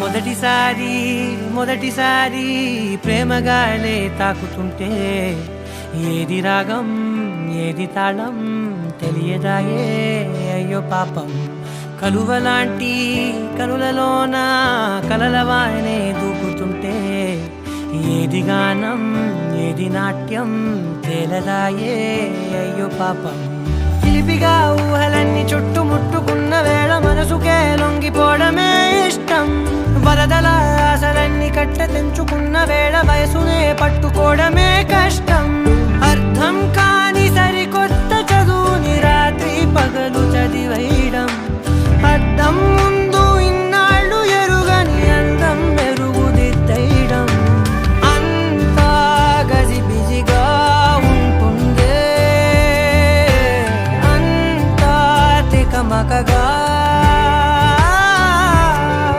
మొదటిసారి మొదటిసారి ప్రేమగానే తాకుతుంటే ఏది రాగం ఏది తాళం తెలియదాయే. అయ్యో పాపం. కలువలాంటి కనులలోన కలలవానే దూకుతుంటే ఏది గానం ఏది నాట్యం తేలదాయే. అయ్యో పాపం. చిలిపిగా ఊహలన్నీ చుట్టుముట్టుకున్న వేళ మనసుకే లొంగిపోవడమే వయసునే పట్టుకోవడమే కష్టం. అర్థం కాని సరికొత్త చదువుని రాత్రి పగలు చదివేయడం. అర్థం ముందు ఇన్నాళ్ళు ఎరుగని అందం మెరుగుదిద్దయడం అంతా గది బిజిగా ఉంటుందే. అంతా తికమకగా